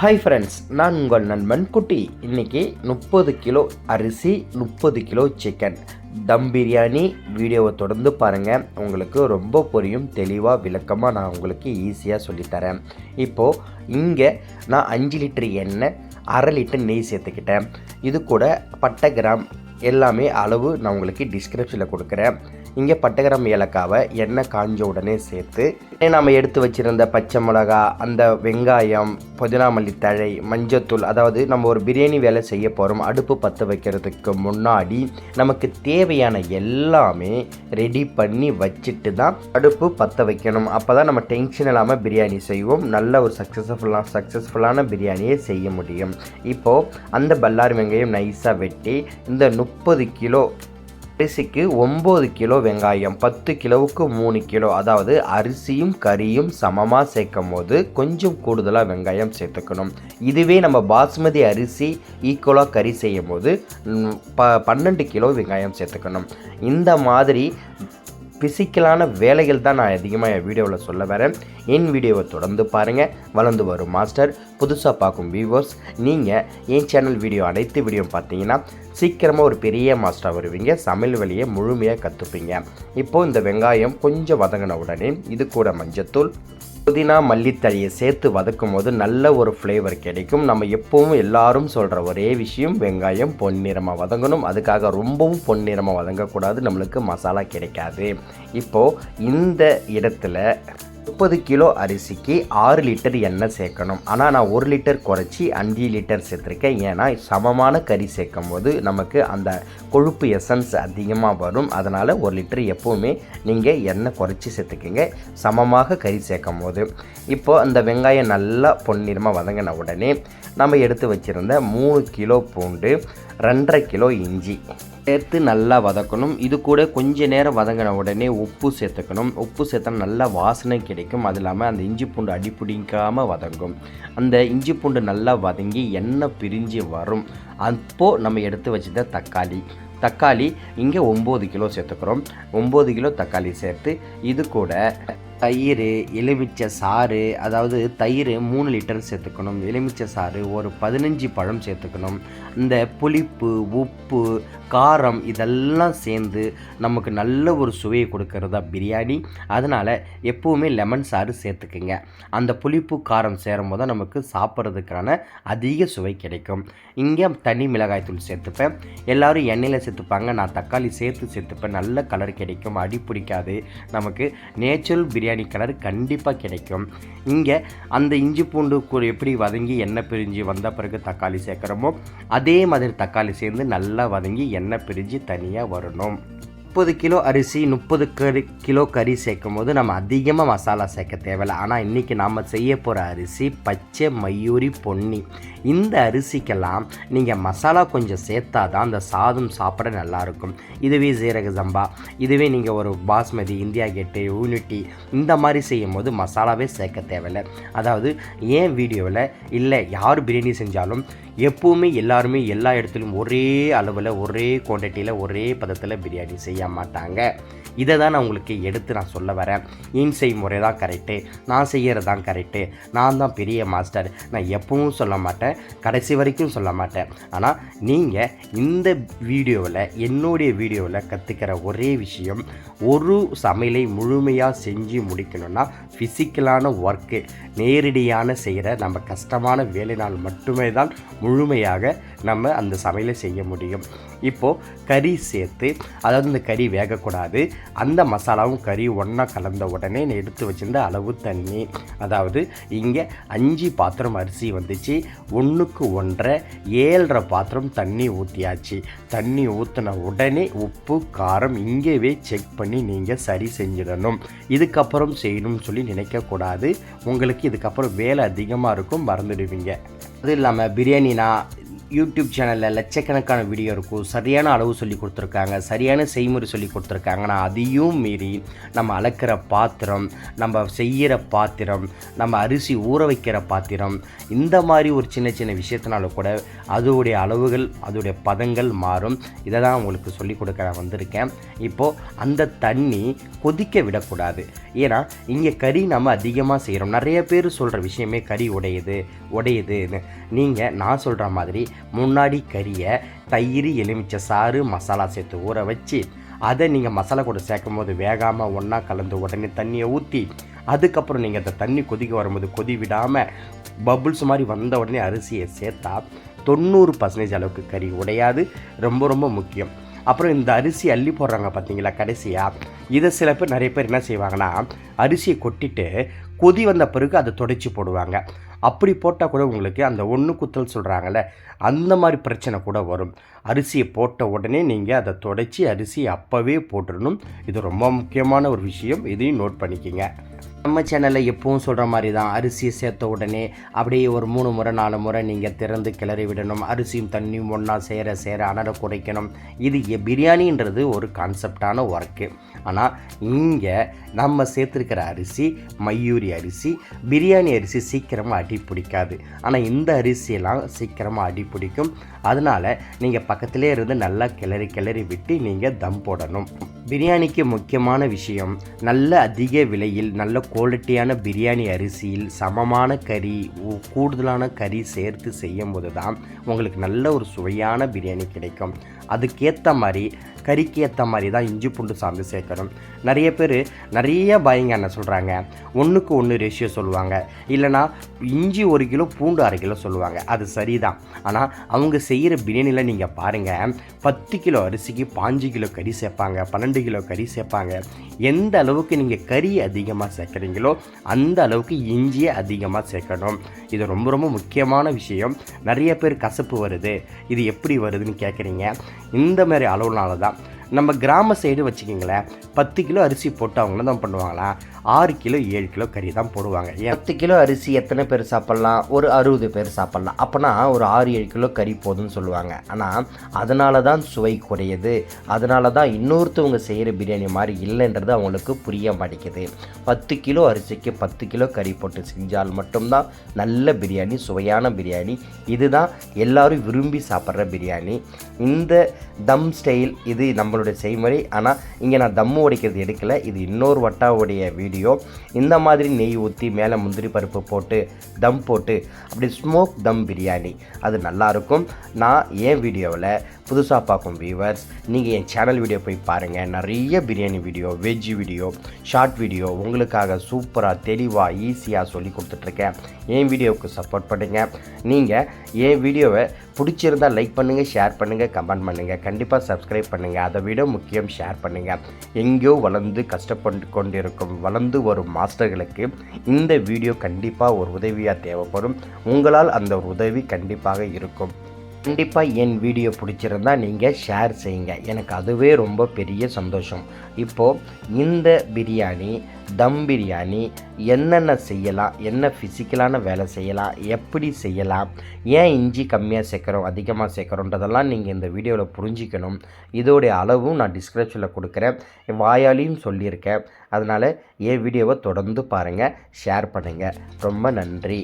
Hi friends நான் உங்கள் நண்பன் குட்டி. இன்னைக்கு முப்பது கிலோ அரிசி முப்பது கிலோ சிக்கன் தம் பிரியாணி வீடியோவை தொடர்ந்து பாருங்கள் உங்களுக்கு ரொம்ப புரியும் தெளிவாக விளக்கமாக நான் உங்களுக்கு ஈஸியாக சொல்லித்தரேன். இப்போது இங்கே நான் அஞ்சு லிட்டர் எண்ணெய் அரை லிட்டர் நெய் சேர்த்துக்கிட்டேன். இது கூட பட்டை கிராம் எல்லாமே அளவு நான் உங்களுக்கு டிஸ்கிரிப்ஷனில் கொடுக்குறேன். இங்கே பட்டகிராம் ஏலக்காவை எண்ணெய் காஞ்ச உடனே சேர்த்து நம்ம எடுத்து வச்சுருந்த பச்சை மிளகா அந்த வெங்காயம் புதினா மல்லி தழை மஞ்சத்தூள் அதாவது நம்ம ஒரு பிரியாணி வேலை செய்ய போகிறோம் அடுப்பு பற்ற வைக்கிறதுக்கு முன்னாடி நமக்கு தேவையான எல்லாமே ரெடி பண்ணி வச்சுட்டு தான் அடுப்பு பற்ற வைக்கணும். அப்போ தான் நம்ம டென்ஷன் இல்லாமல் பிரியாணி செய்வோம். நல்ல ஒரு சக்ஸஸ்ஃபுல்லாக சக்ஸஸ்ஃபுல்லான பிரியாணியை செய்ய முடியும். இப்போது அந்த பல்லாரி வெங்காயம் நைஸாக வெட்டி இந்த முப்பது கிலோ அரிசிக்கு ஒம்பது கிலோ வெங்காயம் பத்து கிலோவுக்கு மூணு கிலோ. அதாவது அரிசியும் கறியும் சமமாக சேர்க்கும் போது கொஞ்சம் கூடுதலாக வெங்காயம் சேர்த்துக்கணும். இதுவே நம்ம பாஸ்மதி அரிசி ஈக்குவலாக கறி செய்யும் போது ப பன்னெண்டு கிலோ வெங்காயம் சேர்த்துக்கணும். இந்த மாதிரி பிசிக்கலான வேலைகள் தான் நான் அதிகமாக என் வீடியோவில் சொல்ல வரேன். என் வீடியோவை தொடர்ந்து பாருங்கள் வளர்ந்து வரும் மாஸ்டர் புதுசாக பார்க்கும் வியூவர்ஸ் நீங்கள் என் சேனல் வீடியோ அனைத்து வீடியோ பார்த்தீங்கன்னா சீக்கிரமாக ஒரு பெரிய மாஸ்டராக வருவீங்க. சமையல் வழியை முழுமையாக கற்றுப்பீங்க இப்போது இந்த வெங்காயம் கொஞ்சம் வதங்கின உடனே இது கூட மஞ்சத்தூள் புதினா மல்லித்தழையை சேர்த்து வதக்கும் போது நல்ல ஒரு ஃப்ளேவர் கிடைக்கும். நம்ம எப்பவும் எல்லாரும் சொல்கிற ஒரே விஷயம் வெங்காயம் பொன்னிறமாக வதங்கணும். அதுக்காக ரொம்பவும் பொன்னிறமாக வதங்கக்கூடாது. நம்மளுக்கு மசாலா கிடைக்காது. இப்போது இந்த இடத்துல முப்பது கிலோ அரிசிக்கு ஆறு லிட்டர் எண்ணெய் சேர்க்கணும். ஆனால் நான் ஒரு லிட்டர் குறைச்சி அஞ்சு லிட்டர் சேர்த்துருக்கேன். ஏன்னா சமமான கறி சேர்க்கும் போது நமக்கு அந்த கொழுப்பு எசன்ஸ் அதிகமாக வரும். அதனால் ஒரு லிட்டர் எப்போவுமே நீங்கள் எண்ணெய் குறைச்சி சேர்த்துக்கிங்க. சமமாக கறி சேர்க்கும் போது இப்போது அந்த வெங்காயம் நல்லா பொன்னிறமாக வதங்கின உடனே நம்ம எடுத்து வச்சுருந்த மூணு கிலோ பூண்டு ரெண்டரை கிலோ இஞ்சி சேர்த்து நல்லா வதக்கணும். இது கூட கொஞ்ச நேரம் வதங்கின உடனே உப்பு சேர்த்துக்கணும். உப்பு சேர்த்தா நல்லா வாசனை கிடைக்கும். அது இல்லாமல் அந்த இஞ்சி பூண்டு அடி பிடிக்காமல் வதங்கும். அந்த இஞ்சி பூண்டு நல்லா வதங்கி எண்ணெய் பிரிஞ்சு வரும். அப்போது நம்ம எடுத்து வச்சுருந்த தக்காளி. தக்காளி இங்கே ஒம்பது கிலோ சேர்த்துக்கிறோம். ஒம்பது கிலோ தக்காளி சேர்த்து இது கூட தயிர் எலுமிச்சை சாறு அதாவது தயிர் மூணு லிட்டர் சேர்த்துக்கணும். எலுமிச்சை சாறு ஒரு பதினஞ்சு பழம் சேர்த்துக்கணும். இந்த புளிப்பு உப்பு காரம் இதெல்லாம் சேர்ந்து நமக்கு நல்ல ஒரு சுவையை கொடுக்கறதா பிரியாணி. அதனால் எப்போவுமே லெமன் சாறு சேர்த்துக்குங்க. அந்த புளிப்பு காரம் சேரும் போது நமக்கு சாப்பிட்றதுக்கான அதிக சுவை கிடைக்கும். இங்கே தனி மிளகாய் தூள் சேர்த்துப்பேன். எல்லோரும் எண்ணெயில் சேர்த்துப்பாங்க. நான் தக்காளி சேர்த்து சேர்த்துப்பேன். நல்ல கலர் கிடைக்கும். அடி பிடிக்காது. நமக்கு நேச்சுரல் பிரியாணி கலர் கண்டிப்பாக கிடைக்கும். இங்கே அந்த இஞ்சி பூண்டு கூ எப்படி வதங்கி எண்ணெய் பிரிஞ்சு வந்த பிறகு தக்காளி சேர்க்குறோமோ அதே மாதிரி தக்காளி சேர்ந்து நல்லா வதங்கி எண்ணெய் பிரிஞ்சு தனியாக வரணும். முப்பது கிலோ அரிசி முப்பது கறி கிலோ கறி சேர்க்கும் போது நம்ம அதிகமாக மசாலா சேர்க்க தேவையில்லை. ஆனால் இன்றைக்கி நாம் செய்ய போகிற அரிசி பச்சை மயூரி பொன்னி இந்த அரிசிக்கெல்லாம் நீங்கள் மசாலா கொஞ்சம் சேர்த்தா தான் அந்த சாதம் சாப்பிட நல்லாயிருக்கும். இதுவே சீரக சம்பா இதுவே நீங்கள் ஒரு பாஸ்மதி இந்தியா கேட்டு யூனிட்டி இந்த மாதிரி செய்யும் போது மசாலாவே சேர்க்க தேவையில்லை. அதாவது ஏன் வீடியோவில் இல்லை யார் பிரியாணி செஞ்சாலும் எப்போவுமே எல்லாருமே எல்லா இடத்துலையும் ஒரே அளவில் ஒரே குவான்டிட்டியில் ஒரே பதத்தில் பிரியாணி செய்யும் செய்ய மாட்டாங்க. இதை தான் நான் உங்களுக்கு எடுத்து நான் சொல்ல வரேன். இன்சை முறை தான் கரெக்டு நான் செய்கிறது தான் கரெக்டு நான் தான் பெரிய மாஸ்டர். நான் எப்பவும் சொல்ல மாட்டேன். கடைசி வரைக்கும் சொல்ல மாட்டேன். ஆனால் நீங்கள் இந்த வீடியோவில் என்னுடைய வீடியோவில் கற்றுக்கிற ஒரே விஷயம் ஒரு சமையலை முழுமையாக செஞ்சு முடிக்கணும்னா ஃபிசிக்கலான ஒர்க்கு நேரடியான செய்கிற நம்ம கஷ்டமான வேலைனால் மட்டுமே தான் முழுமையாக நம்ம அந்த சமையலை செய்ய முடியும். இப்போது கறி சேர்த்து அதாவது இந்த கறி வேகக்கூடாது. அந்த மசாலாவும் கறி ஒன்றா கலந்த உடனே நான் எடுத்து வச்சிருந்த அளவு தண்ணி அதாவது இங்கே அஞ்சு பாத்திரம் அரிசி வந்துச்சு ஒன்றுக்கு ஒன்றரை ஏழரை பாத்திரம் தண்ணி ஊற்றியாச்சு தண்ணி ஊற்றின உடனே உப்பு காரம் இங்கேவே செக் பண்ணி நீங்கள் சரி செஞ்சிடணும். இதுக்கப்புறம் செய்யணும்னு சொல்லி நினைக்கக்கூடாது உங்களுக்கு இதுக்கப்புறம் வேலை அதிகமாக இருக்கும் மறந்துடுவீங்க. அது இல்லாமல் பிரியாணினா யூடியூப் சேனலில் லட்சக்கணக்கான வீடியோ இருக்கும். சரியான அளவு சொல்லி கொடுத்துருக்காங்க. சரியான செய்முறை சொல்லி கொடுத்துருக்காங்க. ஆனால் அதையும் மீறி நம்ம அளக்கிற பாத்திரம் நம்ம செய்கிற பாத்திரம் நம்ம அரிசி ஊற வைக்கிற பாத்திரம் இந்த மாதிரி ஒரு சின்ன சின்ன விஷயத்தினால கூட அதோடைய அளவுகள் அதோடைய பதங்கள் மாறும். இதை தான் உங்களுக்கு சொல்லி கொடுக்க நான் வந்திருக்கேன். இப்போது அந்த தண்ணி கொதிக்க விடக்கூடாது. ஏன்னா இங்கே கறி நம்ம அதிகமாக செய்கிறோம் நிறைய பேர் சொல்கிற விஷயமே கறி உடையுது உடையுதுன்னு. நீங்கள் நான் சொல்கிற மாதிரி முன்னாடி கறியை தயிர் எலுமிச்சை சாறு மசாலா சேர்த்து ஊற வச்சு அதை நீங்கள் மசாலா கூட சேர்க்கும் போது வேகாமல் ஒன்றா கலந்து உடனே தண்ணியை ஊற்றி அதுக்கப்புறம் நீங்கள் அந்த தண்ணி கொதிக்க வரும்போது கொதி விடாமல் பபுள்ஸ் மாதிரி வந்த உடனே அரிசியை சேர்த்தா தொண்ணூறு பர்சன்டேஜ் அளவுக்கு கறி உடையாது. ரொம்ப ரொம்ப முக்கியம். அப்புறம் இந்த அரிசி அள்ளி போடுறாங்க பார்த்தீங்களா கடைசியாக இதை சில பேர் நிறைய பேர் என்ன செய்வாங்கன்னா அரிசியை கொட்டிட்டு கொதி வந்த பிறகு அதை தொடச்சி போடுவாங்க. அப்படி போட்டால் கூட உங்களுக்கு அந்த ஒன்று குத்தல் சொல்கிறாங்கல்ல அந்த மாதிரி பிரச்சனை கூட வரும். அரிசியை போட்ட உடனே நீங்கள் அதை தொடச்சி அரிசியை அப்போவே போட்டுடணும். இது ரொம்ப முக்கியமான ஒரு விஷயம். இதையும் நோட் பண்ணிக்கிங்க. நம்ம சேனலில் எப்பவும் சொல்கிற மாதிரி தான் அரிசியை சேர்த்த உடனே அப்படியே ஒரு மூணு முறை நாலு முறை நீங்கள் திறந்து கிளறி விடணும். அரிசியும் தண்ணியும் ஒன்றா சேர சேர அனலை குறைக்கணும். இது பிரியாணின்றது ஒரு கான்செப்டான ஒர்க்கு ஆனால் இங்கே நம்ம சேர்த்துருக்கிற அரிசி மையூரி அரிசி பிரியாணி அரிசி சீக்கிரமாக அடி பிடிக்காது. ஆனால் இந்த அரிசியெல்லாம் சீக்கிரமாக அடி பிடிக்கும். அதனால் நீங்கள் பக்கத்திலே இருந்து நல்லா கிளறி கிளறி விட்டு நீங்கள் தம் போடணும். பிரியாணிக்கு முக்கியமான விஷயம் நல்ல அதிக விலையில் நல்ல குவாலிட்டியான பிரியாணி அரிசியில் சமமான கறி கூடுதலான கறி சேர்த்து செய்யும் போது தான் உங்களுக்கு நல்ல ஒரு சுவையான பிரியாணி கிடைக்கும். அதுக்கேற்ற மாதிரி கறிக்கு ஏற்ற மாதிரி தான் இஞ்சி பூண்டு சார்ந்து சேர்க்கணும். நிறைய பேர் நிறைய பயங்க என்ன சொல்கிறாங்க ஒன்றுக்கு ஒன்று ரேஷியோ சொல்லுவாங்க. இல்லைனா இஞ்சி ஒரு கிலோ பூண்டு அரை கிலோ சொல்லுவாங்க. அது சரிதான். ஆனால் அவங்க செய்கிற பிரியாணியில் நீங்கள் பாருங்கள் பத்து கிலோ அரிசிக்கு பாஞ்சு கிலோ கறி சேர்ப்பாங்க. பன்னெண்டு கிலோ கறி சேர்ப்பாங்க. எந்த அளவுக்கு நீங்கள் கறி அதிகமாக சேர்க்குறீங்களோ அந்த அளவுக்கு இஞ்சியை அதிகமாக சேர்க்கணும். இது ரொம்ப ரொம்ப முக்கியமான விஷயம். நிறைய பேர் கசப்பு வருது. இது எப்படி வருதுன்னு கேட்குறீங்க இந்த மாதிரி அளவுனால தான் நம்ம கிராம சைடு வச்சுக்கிங்களேன் பத்து கிலோ அரிசி போட்டு அவங்க தான் பண்ணுவாங்களா? ஆறு கிலோ ஏழு கிலோ கறி தான் போடுவாங்க. பத்து கிலோ அரிசி எத்தனை பேர் சாப்பிட்லாம்? ஒரு அறுபது பேர் சாப்பிட்லாம். அப்போனா ஒரு ஆறு ஏழு கிலோ கறி போதும்னு சொல்லுவாங்க. ஆனால் அதனால தான் சுவை குறையுது. அதனால தான் இன்னொருத்தவங்க செய்கிற பிரியாணி மாதிரி இல்லைன்றது அவங்களுக்கு புரிய மாட்டேங்குது. பத்து கிலோ அரிசிக்கு பத்து கிலோ கறி போட்டு செஞ்சால் மட்டும்தான் நல்ல பிரியாணி சுவையான பிரியாணி. இதுதான் எல்லாரும் விரும்பி சாப்பிட்ற பிரியாணி. இந்த தம் ஸ்டைல் இது நம்ம நம்மளுடைய செய்முறை. ஆனால் இங்கே நான் தம்மு உடைக்கிறது எடுக்கலை. இது இன்னொரு வட்டாவுடைய வீடியோ. இந்த மாதிரி நெய் ஊற்றி மேலே முந்திரி பருப்பு போட்டு தம் போட்டு அப்படி ஸ்மோக் தம் பிரியாணி. அது நல்லாயிருக்கும் நான் என் வீடியோவில் புதுசாக பார்க்கும் வியூவர்ஸ் நீங்கள் என் சேனல் வீடியோ போய் பாருங்கள் நிறைய biryani video veg video short video உங்களுக்காக சூப்பராக தெளிவாக ஈஸியாக சொல்லி கொடுத்துட்ருக்கேன். என் வீடியோவுக்கு சப்போர்ட் பண்ணுங்கள் நீங்கள் என் வீடியோவை பிடிச்சிருந்தால் லைக் பண்ணுங்கள் ஷேர் பண்ணுங்கள் கமெண்ட் பண்ணுங்கள் கண்டிப்பாக சப்ஸ்கிரைப் பண்ணுங்கள் அதை விட முக்கியம் ஷேர் பண்ணுங்கள் எங்கேயோ வளர்ந்து கஷ்டப்பட்டு கொண்டிருக்கும் வளர்ந்து வரும் மாஸ்டர்களுக்கு இந்த வீடியோ கண்டிப்பாக ஒரு உதவியாக தேவைப்படும். உங்களால் அந்த ஒரு உதவி கண்டிப்பாக இருக்கும். கண்டிப்பாக என் வீடியோ பிடிச்சிருந்தா நீங்கள் ஷேர் செய்யுங்க. எனக்கு அதுவே ரொம்ப பெரிய சந்தோஷம். இப்போது இந்த பிரியாணி தம் பிரியாணி என்னென்ன செய்யலாம் என்ன ஃபிசிக்கலான வேலை செய்யலாம் எப்படி செய்யலாம் ஏன் இஞ்சி கம்மியாக சேர்க்குறோம் அதிகமாக சேர்க்குறோன்றதெல்லாம் நீங்கள் இந்த வீடியோவில் புரிஞ்சிக்கணும். இதோடைய அளவும் நான் டிஸ்கிரிப்ஷனில் கொடுக்குறேன். வாயாலையும் சொல்லியிருக்கேன். அதனால் என் வீடியோவை தொடர்ந்து பாருங்கள் ஷேர் பண்ணுங்கள் ரொம்ப நன்றி.